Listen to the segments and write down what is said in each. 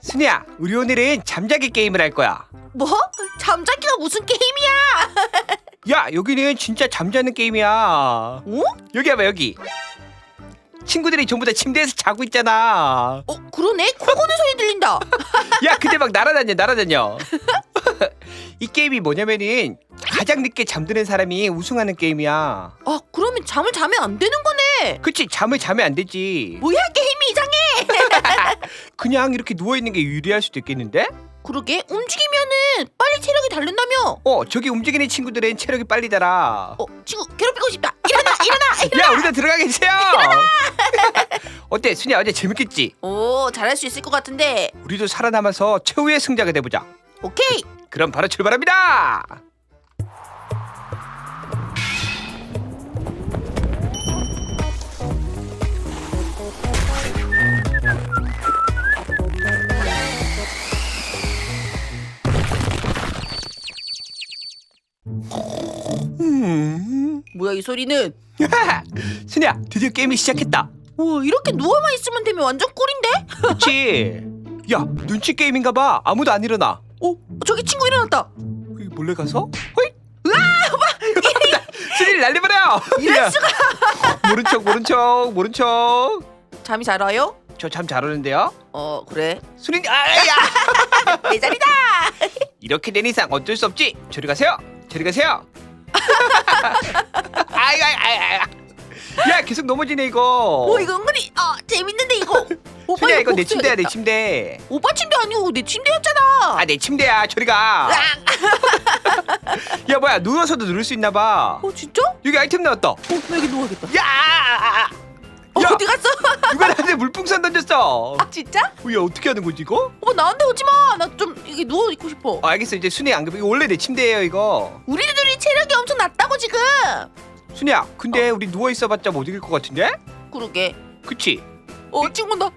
순이야, 우리 오늘은 잠자기 게임을 할 거야. 뭐? 잠자기가 무슨 게임이야? 야, 여기는 진짜 잠자는 게임이야. 어? 여기 봐봐, 여기. 친구들이 전부 다 침대에서 자고 있잖아. 어 그러네 코 고는 소리 들린다 야, 근데 막 날아다녀, 날아다녀. 이 게임이 뭐냐면은 가장 늦게 잠드는 사람이 우승하는 게임이야. 아 그러면 잠을 자면 안 되는 거네 그치, 잠을 자면 안 되지. 뭐야 그냥 이렇게 누워 있는 게 유리할 수도 있겠는데? 그러게 움직이면은 빨리 체력이 다른다며 어, 저기 움직이는 친구들은 체력이 빨리 달아. 어 친구 괴롭히고 싶다 일어나 일어나 일어나 야, 우리도 들어가 계세요. 어때, 순이야, 어제 재밌겠지? 오 잘할 수 있을 것 같은데 우리도 살아남아서 최후의 승자가 돼보자. 오케이 그럼 바로 출발합니다. 이 소리는 순이야, 드디어 게임이 시작했다. 와 이렇게 누워만 있으면 되면 완전 꿀인데 그렇지. 야, 눈치 게임인가 봐. 아무도 안 일어나. 어 저기 친구 일어났다 여기 몰래 가서? 호이. 으아, 순이를 날려버려. 이럴 수가 모른 척, 모른 척, 모른 척. 잠이 잘 와요? 저참잘 오는데요. 어 그래 순이, 아야. 내 자리다 이렇게 된 이상 어쩔 수 없지. 저리 가세요. 저리 가세요. 아이 아이 아이 아이. 야 계속 넘어지네 이거. 오 이거 은근히 아 재밌는데 이거 오빠 순이야 이거 내꼭 침대야 내. 침대. 오빠 침대 아니고 내 침대였잖아 아 내 침대야. 저리 가. 야 뭐야 누워서도 누를 수 있나 봐. 어 진짜? 여기 아이템 나왔다. 어, 나 여기 누워야겠다. 야. 아, 아. 야 어디 갔어? 누가 나한테 물풍선 던졌어. 아 진짜? 어, 야 어떻게 하는 거지 이거? 오빠 나한테 오지 마. 나 좀 이게 누워 있고 싶어. 어, 알겠어 이제 순이 안 그래. 이거 원래 내 침대예요 이거. 우리들 둘이 체력이 엄청 낮다고 지금. 순이야 근데 우리 누워 있어봤자 못 이길 것 같은데? 그러게. 그치? 어 친구 나.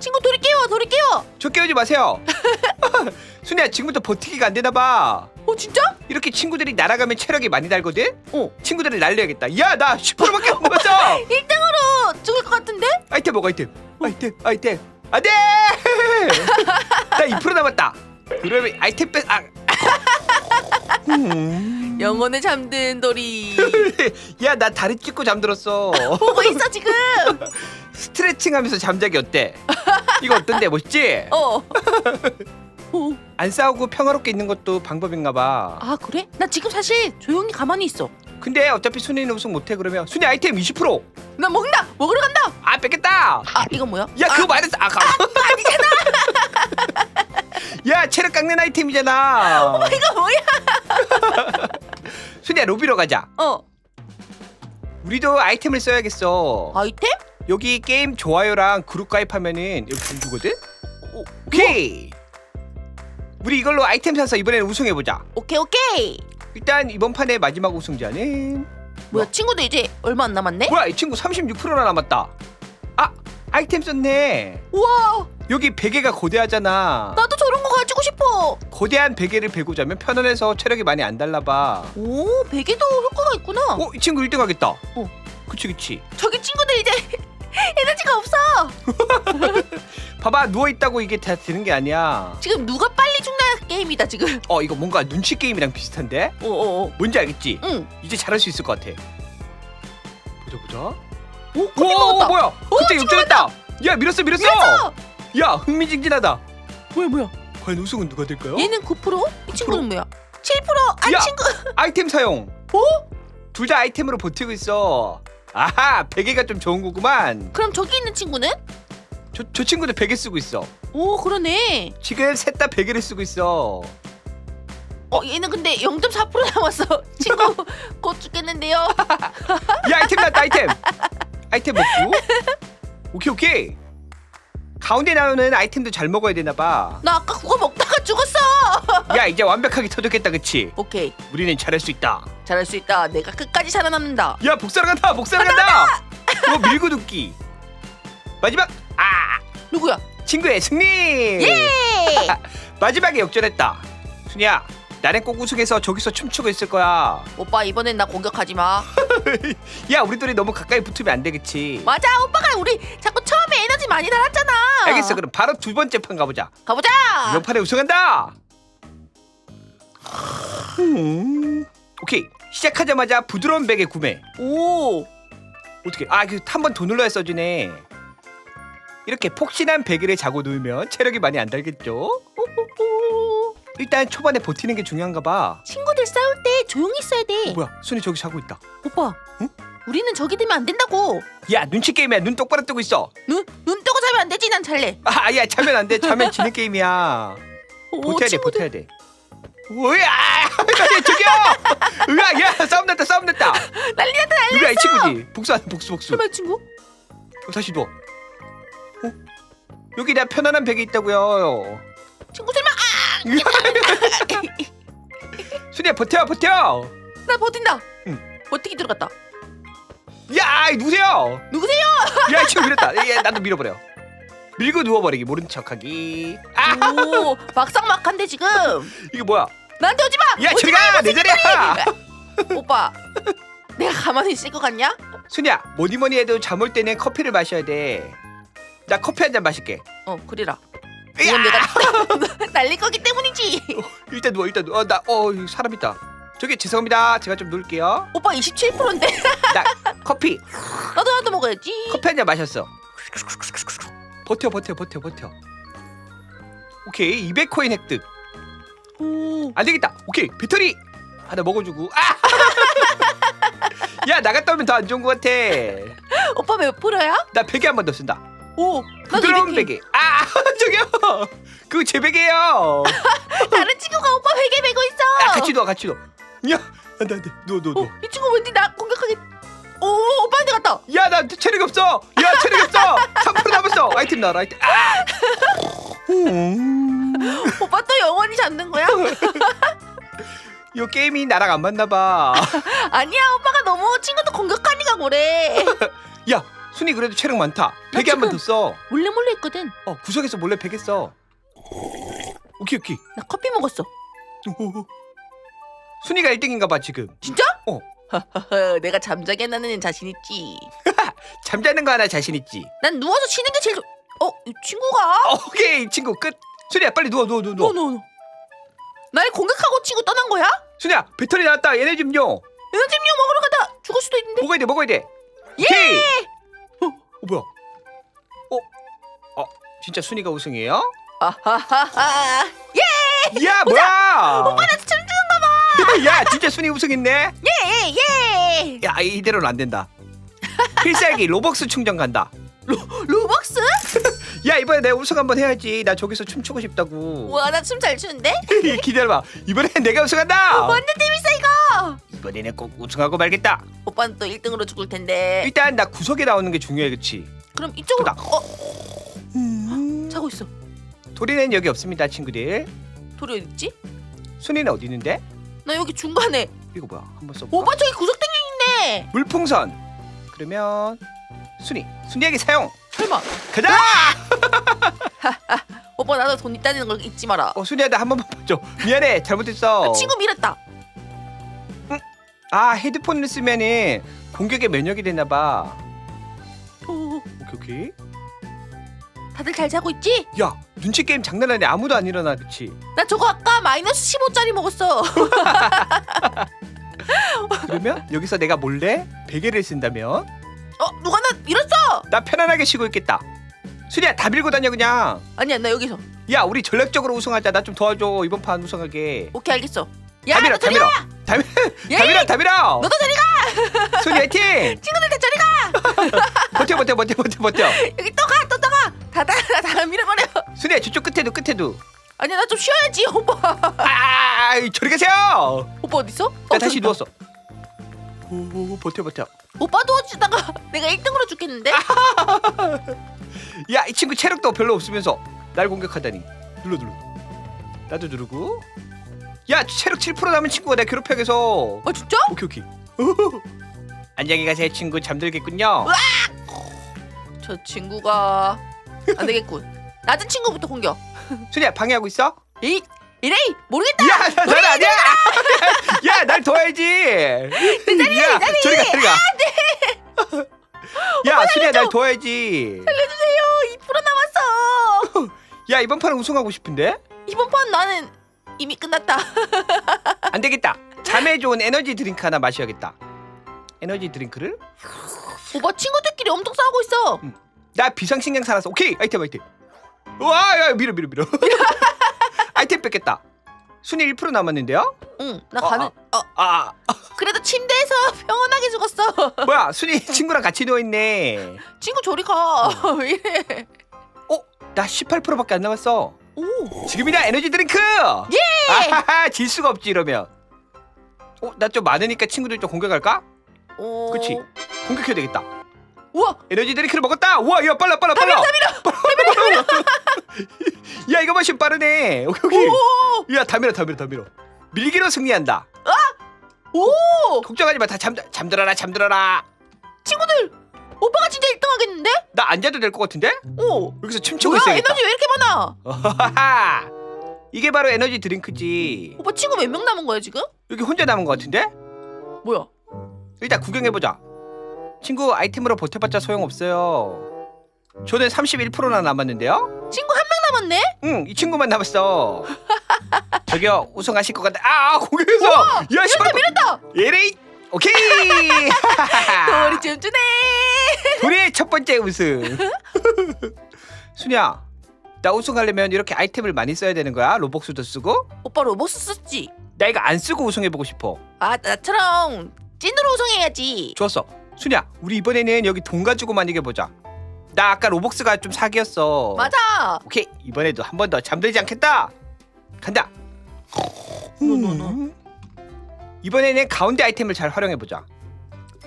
친구 돌이 깨워 돌이 깨워. 저 깨우지 마세요. 순이야 지금부터 버티기가 안 되나 봐. 어 진짜? 이렇게 친구들이 날아가면 체력이 많이 달거든. 어. 친구들을 날려야겠다. 야 나 10%밖에 못 먹었어. 1등으로 죽을 것 같은데? 아이템 먹어 아이템. 아이템 아이템. 안돼. 나 2% 남았다. 그러면 아이템 뺏. 아. 음. 영혼에 잠든 돌이. 야나 다리 찢고 잠들었어. 보고 있어 지금. 스트레칭하면서 잠자기 어때? 이거 어떤데 멋있지? 어. 어. 안 싸우고 평화롭게 있는 것도 방법인가 봐. 아 그래? 나 지금 사실 조용히 가만히 있어. 근데 어차피 순위는 우승 못해 그러면 순위 아이템 20%. 나 먹는다. 먹으러 간다. 아 뺏겠다. 아 이건 뭐야? 야 아, 그거 말했어. 아 가. 아니잖아. 야 체력 깎는 아이템이잖아. 이거 뭐야? 순이야 로비로 가자. 어. 우리도 아이템을 써야겠어. 아이템? 여기 게임 좋아요랑 그룹 가입하면은 여기 돈 주거든. 어, 오케이. 우리 이걸로 아이템 사서 이번에는 우승해 보자. 오케이 오케이. 일단 이번 판의 마지막 우승자는 뭐야 친구들 이제 얼마 안 남았네? 뭐야 이 친구 36%나 남았다. 아 아이템 썼네. 우와 여기 베개가 거대하잖아. 나도 저런 거 가지고 싶어. 거대한 베개를 베고 자면 편안해서 체력이 많이 안 달라봐. 오 베개도 효과가 있구나. 어, 이 친구 1등 하겠다. 어. 그치, 그치. 저기 친구들 이제 에너지가 없어. 봐봐, 누워있다고 이게 다 되는 게 아니야. 지금 누가 빨리 죽나 게임이다 지금. 어, 이거 뭔가 눈치 게임이랑 비슷한데? 어 어 어. 뭔지 알겠지? 응. 이제 잘할 수 있을 것 같아. 보자, 보자. 오 커피 오, 먹었다. 뭐야? 그때 친구 역전했다! 야, 밀었어, 밀었어! 밀었어! 야, 흥미진진하다. 뭐야 뭐야? 과연 우승은 누가 될까요? 얘는 9%? 이 친구는 뭐야? 7%? 아 야! 친구. 아이템 사용. 어? 둘 다 아이템으로 버티고 있어. 아하, 베개가 좀 좋은 거구만. 그럼 저기 있는 친구는? 저, 저 친구도 베개 쓰고 있어. 오 그러네. 지금 셋 다 베개를 쓰고 있어. 어 얘는 근데 0.4% 남았어. 친구 곧 죽겠는데요. 야 아이템 났다 아이템 아이템 먹고 오케이 오케이 가운데 나오는 아이템도 잘 먹어야 되나 봐야 나 아까 그거 먹다가 죽었어. 이제 완벽하게 터득했다 그치 오케이 우리는 잘할 수 있다 잘할 수 있다. 내가 끝까지 살아남는다. 야 복사를 간다 복사를 간다 이거 밀고 눕기 마지막 아 누구야? 친구의 승리 예! 마지막에 역전했다 순이야 나는 꼭 우승해서 저기서 춤추고 있을 거야 오빠 이번엔 나 공격하지 마. 야 우리 둘이 너무 가까이 붙으면 안 되겠지 맞아 오빠가 우리 자꾸 처음에 에너지 많이 달았잖아. 알겠어. 그럼 바로 두 번째 판 가보자. 가보자. 이번 판에 우승한다! 음, 오케이. 시작하자마자 부드러운 베개 구매. 오. 어떻게? 아 그 한 번 더 눌러야 써지네. 이렇게 폭신한 베개를 자고 누우면 체력이 많이 안 달겠죠? 일단 초반에 버티는 게 중요한가 봐. 친구들 싸울 때 조용히 있어야 돼. 어, 뭐야? 순이 저기 자고 있다. 오빠. 응? 우리는 저기 되면 안 된다고. 야 눈치 게임이야 눈 똑바로 뜨고 있어 눈, 눈 뜨고 자면 안 되지. 난 잘래. 아야 자면 안돼 자면 지는 게임이야 오, 버텨야 돼 친구들. 버텨야 돼 뭐야 저기요 으아 야 싸움 났다 싸움 났다 난리 났다 난리 우리가 이 친구지 복수하는 복수 복수 설마 이 친구? 어, 다시 누워 어? 여기 내 편안한 베개 있다고요 친구 설마 순이야 버텨 버텨 나 버틴다. 응. 버티기 들어갔다. 야 누구세요 누구세요? 야이 친구 밀었다 야 나도 밀어버려 밀고 누워버리기 모른 척하기 아 오, 막상막한데 지금. 이게 뭐야 나한테 오지 마. 야 오지 저리 마, 가내 자리야 오빠. 내가 가만히 있을 것 같냐? 순이야 뭐니 뭐니 해도 잠 올 때는 커피를 마셔야 돼 나 커피 한 잔 마실게 어, 그래라. 야! 이건 내가 날릴 거기 때문이지. 일단 누워 일단 누워 나어 사람 있다 저기 죄송합니다 제가 좀 누울게요 오빠 27%인데 나 커피 나도 나도 먹어야지. 커피 한 잔 마셨어 버텨 버텨 버텨 버텨 오케이 200코인 획득 오. 안 되겠다 오케이 배터리 하나 먹어주고 아! 야 나갔다 오면 더 안 좋은 것 같아 오빠 몇 프로야? 나 베개 한 번 더 쓴다 오. 나도 부드러운 200개. 베개 아 저기요 그거 제 베개예요 다른 친구가 오빠 베개 메고 있어. 아, 같이 누워 같이 누워 야 안돼 안돼 누워 누워 누워 어, 이 친구 왠지 나 공격하게. 오, 오빠한테 갔다. 야 나 체력이 없어 야 체력이 없어 3% 남았어 아이템 나와라 아이템 아! 음. 오빠 또 영원히 잡는 거야? 이 게임이 나랑 안 맞나 봐. 아니야, 오빠가 너무 친구도 공격하니까 그래. 야, 순이 그래도 체력 많다. 베개 한번 더 써. 몰래 몰래 했거든. 어, 구석에서 몰래 베개 써. 오케이, 오케이. 나 커피 먹었어. 오호호. 순이가 1등인가 봐, 지금. 진짜? 어. 내가 잠자게 하는 자신 있지. 잠자는 거 하나 자신 있지. 난 누워서 쉬는 게 제일 좋. 어, 이 친구가? 어, 오케이, 친구 끝. 순이야, 빨리 누워, 누워, 누워. 누워. 노노노. 날 공격하고 친구 떠난 거야? 순이야, 배터리 나왔다. 얘네 좀요. 에너지음료 먹으러 가다 죽을 수도 있는데. 먹어야 돼, 먹어야 돼. 예! 오케이. 어, 어 뭐야? 어, 어, 진짜 순이가 우승이에요? 아하하하. 예! 야, 뭐야? 오빠 나 춤추는 거 봐. 야, 진짜 순이 우승했네. 예, 예. 야, 이대로는 안 된다. 필살기 로벅스 충전 간다. 로벅스? 야 이번에 내가 우승 한번 해야지 나 저기서 춤추고 싶다고 와, 나 춤 잘 추는데? 기다려봐 이번엔 내가 우승한다 완전 재밌어 이거. 이번에는 꼭 우승하고 말겠다 오빠는 또 1등으로 죽을 텐데. 일단 나 구석에 나오는 게 중요해 그치 그럼 이쪽으로. 크다. 어, 자고 있어. 도리는 여기 없습니다 친구들 도리 어디 있지? 순이는 어디 있는데? 나 여기 중간에. 이거 뭐야 한번 써볼까? 오빠 저기 구석탱이 있네. 물풍선 그러면 순이 순이에게 사용 설마. 가자 오빠 나도 돈 있다는 걸 잊지 마라. 어 순이야 나한 번만 봐줘 미안해 잘못했어 나 친구 밀었다. 아 헤드폰을 쓰면은 공격에 면역이 되나 봐 오, 오케이 오케이 다들 잘 자고 있지? 야 눈치 게임 장난 아니야 아무도 안 일어나 그치 나 저거 아까 마이너스 15짜리 먹었어. 그러면 여기서 내가 몰래 베개를 쓴다면 어, 누가 나 밀었어? 나 편안하게 쉬고 있겠다. 수리야 다 밀고 다녀 그냥. 아니야, 나 여기서. 야 우리 전략적으로 우승하자. 나 좀 도와줘 이번 판 우승하게. 오케이, 알겠어. 야, 다 밀어 너다 저리 밀어. 가! 다, 밀, 예! 다 밀어 다 밀어. 너도 저리 가! 수리 화이팅. 친구들 다 저리 가! 버텨 버텨 버텨 버텨 버텨. 여기 또 가! 다, 다, 다, 다 밀어버려. 수리야 저쪽 끝에도 끝에도. 아니야, 나좀 쉬어야지, 오빠. 아 저리 가세요. 오빠 어딨어? 나 어, 다시. 누웠어. 오 버텨 버텨. 오빠 누워주다가 내가 1등으로 죽겠는데? 야 이 친구 체력도 별로 없으면서 날 공격하다니. 눌러 눌러. 나도 누르고. 야 체력 7% 남은 친구가 내 괴롭혀서. 어, 진짜? 오케이 오케이. 안녕히 가세요 친구 잠들겠군요. 저 친구가 안 되겠군. 낮은 친구부터 공격. 수리야 방해하고 있어? 에이, 이레이 모르겠다. 야, 나, 난 아니야. 야, 날 도와야지. 야, 저리 가, 저리 가. 야 순이야 날 도와야지 살려주세요. 2% 남았어. 야 이번 판은 우승하고 싶은데 이번 판 나는 이미 끝났다. 안 되겠다 잠에 좋은 에너지 드링크 하나 마셔야겠다 에너지 드링크를 오빠 친구들끼리 엄청 싸우고 있어. 나 비상식량 살았어 오케이 아이템 아이템 와 야 밀어 밀어 밀어 아이템 뺏겠다 순위 1% 남았는데요 응, 나 어, 가는. 어, 아 그래도 침대에서 평온하게 죽었어. 뭐야 순이 친구랑 같이 누워 있네 친구 저리 가. 왜 이래? 어? 나 18%밖에 안 남았어 오, 지금이다 에너지 드링크 예 아하하 질 수가 없지 이러면 어? 나 좀 많으니까 친구들 좀 공격할까? 오. 그치. 공격해야 되겠다 우와, 에너지 드링크를 먹었다 우와 야 빨라 빨라 빨라 빨라 야 이거 마시면 빠르네 오케이 오케이 오, 야 다 밀어 다 밀어 다 밀어 밀기로 승리한다 오. 걱정하지 마다 잠, 잠들어라 잠들어라 친구들, 오빠가 진짜 1등 하겠는데? 나 앉아도 될 것 같은데? 오. 여기서 춤추고 뭐야, 있어야겠다 에너지 왜 이렇게 많아? 어하하. 이게 바로 에너지 드링크지 오빠 친구 몇 명 남은 거야 지금? 여기 혼자 남은 것 같은데? 뭐야? 일단 구경해 보자 친구 아이템으로 버텨봤자 소용없어요 저는 31%나 남았는데요? 친구 한 명 남았네? 응, 이 친구만 남았어 저기요 우승하실 것 같아 아, 아 공격해서 야 씨발 밀었다. 예레이 오케이 우리 춤추네. 우리의 첫 번째 우승 순이야 나 우승하려면 이렇게 아이템을 많이 써야 되는 거야 로벅스도 쓰고 오빠 로보스 썼지? 나 이거 안 쓰고 우승해보고 싶어 아 나처럼 찐으로 우승해야지. 좋았어 순이야 우리 이번에는 여기 돈 가지고 만이겨 보자 나 아까 로벅스가 좀 사기였어 맞아. 오케이 이번에도 한 번 더 잠들지 않겠다 간다 노노노. 음. 이번에는 가운데 아이템을 잘 활용해 보자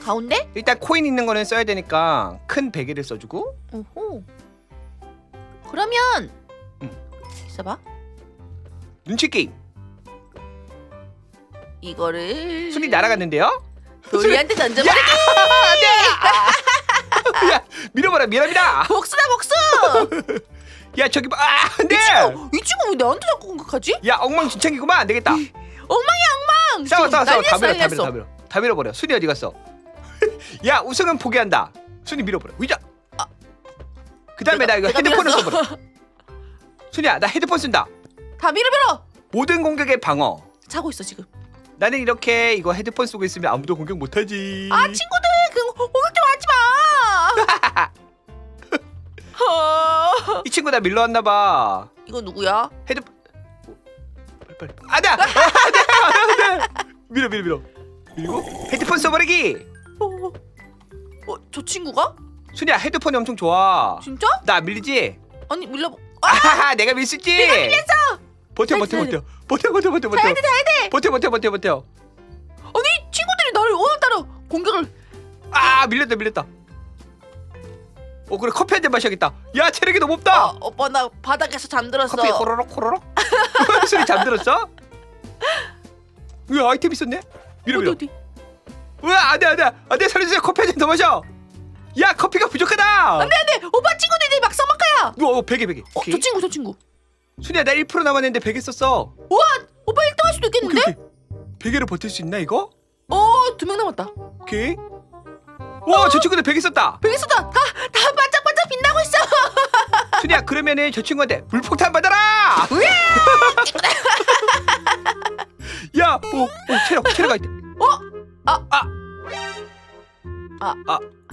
가운데? 일단 코인 있는 거는 써야 되니까 큰 베개를 써주고 오호. 그러면 응. 있어봐. 눈치 게임 이거를 순이 날아갔는데요 돌리한테 던져버려. 야! 밀어버려 밀어 밀어 복수다 복수. 야 저기 봐. 아, 안 돼! 이 친구 이 친구 왜 나한테 자꾸 공격하지? 야 엉망진창이구만. 안 되겠다. 엉망이 엉망. 싸워 지금 싸워 싸워. 다 밀어 다 밀어 다 밀어. 다 밀어버려. 순이 어디 갔어? 야 우승은 포기한다. 순이 밀어버려. 의자! 그 다음에 나 이거 내가 헤드폰을 밀었어. 써버려. 순이야 나 헤드폰 쓴다. 다 밀어 밀어. 모든 공격의 방어. 자고 있어 지금. 나는 이렇게 이거 헤드폰 쓰고 있으면 아무도 공격 못하지. 아 친구들 그 공격 좀 하지 마. 어, 이 친구 나 밀러 왔나 봐. 이거 누구야? 헤드폰 빨리 빨리. 안돼 안돼 안돼 밀어 밀어 밀어. 그리고 헤드폰 써버리기. 어, 어, 저 친구가? 순이야 헤드폰이 엄청 좋아. 진짜? 나 밀리지? 아니 밀려. 아, 아하하 내가 밀 수 있지? 내가 밀렸어. 버텨 잘 버텨 돼, 버텨. 버텨 버텨 버텨 버텨. 잘해 잘해. 버텨 버텨 버텨 버텨 아니 친구들이 나를 오늘따라 공격을. 아 밀렸다 밀렸다 어 그래 커피 한 잔 마셔야겠다 야 체력이 너무 없다 아, 오빠 나 바닥에서 잠들었어. 커피 호로록 호로록 순이 잠들었어? 왜 아이템 있었네? 밀어 어디 밀어 어디? 으아 안돼 안돼 안돼 살려주세요 커피 한 잔 더 마셔 야 커피가 부족하다 안돼 안돼. 오빠 친구들이 막 써먹가야. 어, 어 베개 베개 어, 오케이. 저 친구 저 친구. 순이야 나 1% 남았는데 베개 썼어 우와 오빠 1등할 수도 오케이 있겠는데? 오케이 베개를 버틸 수 있나 이거? 어 두 명 남았다. 오케이. 와 저 친구들 베개 썼다. 베개수다. 다다 반짝반짝 빛나고 있어. 순이야 그러면은 저 친구한테 물폭탄 받아라! 야오 오, 체력 체력 아이템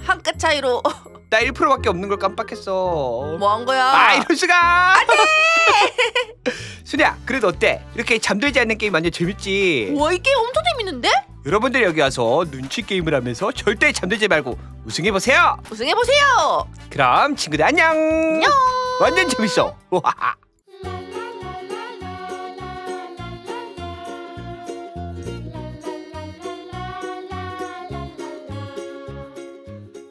한끗 차이로 나 1%밖에 없는 걸 깜빡했어 뭐 한 거야? 아 이럴 수가 안돼 순이야 그래도 어때 이렇게 잠들지 않는 게임 완전 재밌지 와, 이 게임 엄청 재밌는데? 여러분들 여기 와서 눈치 게임을 하면서 절대 잠들지 말고 우승해 보세요 우승해 보세요. 그럼 친구들 안녕 안녕. 완전 재밌어 우하하.